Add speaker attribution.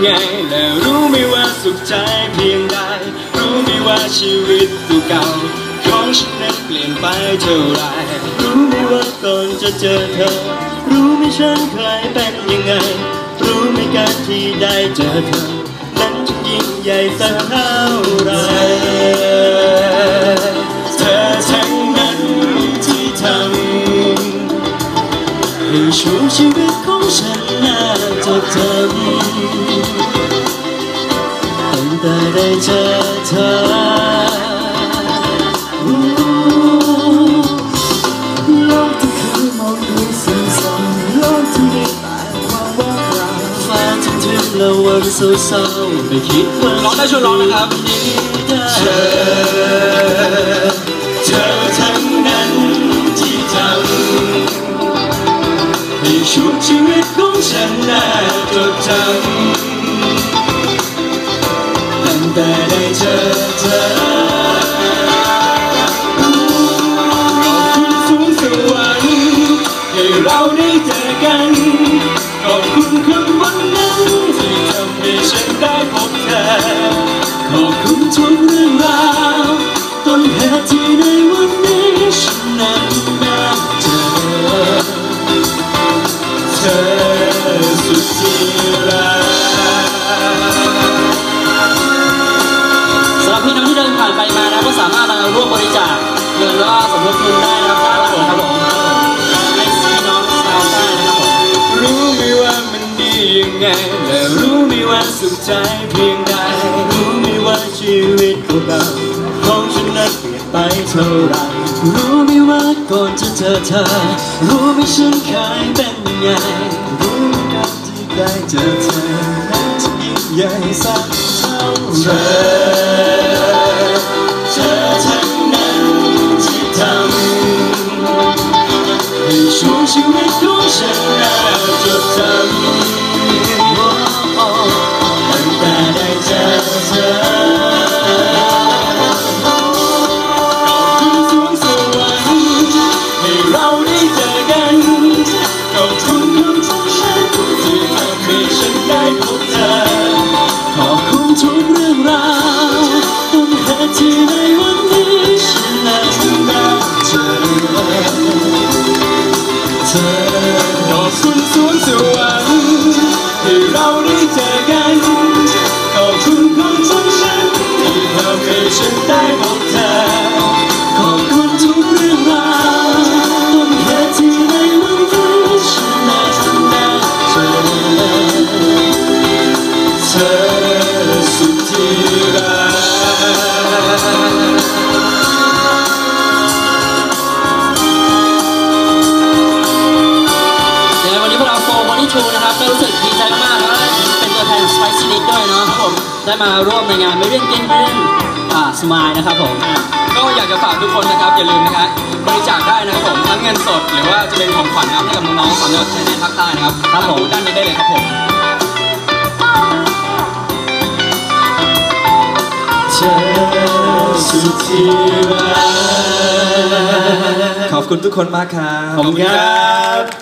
Speaker 1: ไง และรู้ไหมว่าสุขใจเพียงใด รู้ไหมว่าชีวิตตัวเก่า ของฉันนั้นเปลี่ยนไปเท่าไร รู้ไหมว่าก่อนจะเจอเธอ รู้ไหมฉันเคยเป็นยังไง รู้ไหมการที่ได้เจอเธอ นั้นจะยิ่งใหญ่สักเท่าไรเธอทั้งนั้นที่ทำให้ช่วงชีวิตของฉันน่า จดจำตั้งแต่ได้เจอเธอลกที่เคยมองดูสั้นๆโลกที่มีและวันเศร้าๆไม่คิดว่า
Speaker 2: ร้องได้ช่วยร้องนะครับ
Speaker 1: เธอเธอทั้งนั้นที่ทำให้ช่วงชีวิตของ ฉันน่าจดจำตั้งแต่ได้เจอเธอขอบคุณสูงสวรรค์ให้เราได้เจอกันขอบคุณคำวันนั้นที่ทำให้ฉันได้พบเธอขอบคุณทุกเรื่องราวต้นเหตุที่ในวันนี้
Speaker 2: ผ่านไปมานะก็สามารถมาร่วมบริจาคเงินแล้วก็สมทบทุนได้นะครับผมครับผมให้พี่น้องชาวใต้นะครับผม
Speaker 1: รู้ไหมว่ามันดียังไงและรู้ไหมว่าสุขใจเพียงใดรู้ไหมว่าชีวิตของเราของฉันนั้นเปลี่ยนไปเท่าไหร่รู้ไหมว่าก่อนจะเจอเธอ รู้ไหมฉันเคยเป็นยังไงรู้ไหมการที่ได้เจอเธอนั้นจะยิ่งใหญ่สักเท่าไหร่ ให้ฉันได้พบเธอ ขอบคุณทุกเรื่องราวต้นเหตุที่ในวันนี้ฉันนั้นได้เจอเธอขอบคุณสวงสวรรค์ให้เราได้เจอกันขอบคุณคนทุกฉันที่ทำให้ฉันได้
Speaker 2: มได้มาร่วมในงานไม่เรื่องเกนไม่เรื่องอ่าสมายนะครับผม
Speaker 3: ก็อยากจะฝากทุกคนนะครับอย่าลืมนะครับบริจาคได้นะครับผมทั้งเงินสดหรือว่าจะเป็นของขวัญนะครับให้กับน้องๆสามจังหวัดชายแดนภาคใต้นะครับ
Speaker 2: ครับผม
Speaker 3: ทางด้านนี้ได้เลยครับผม
Speaker 1: เธอสุดที่รัก
Speaker 4: ขอบคุณทุกคนมากครับ
Speaker 1: ขอบคุณครับ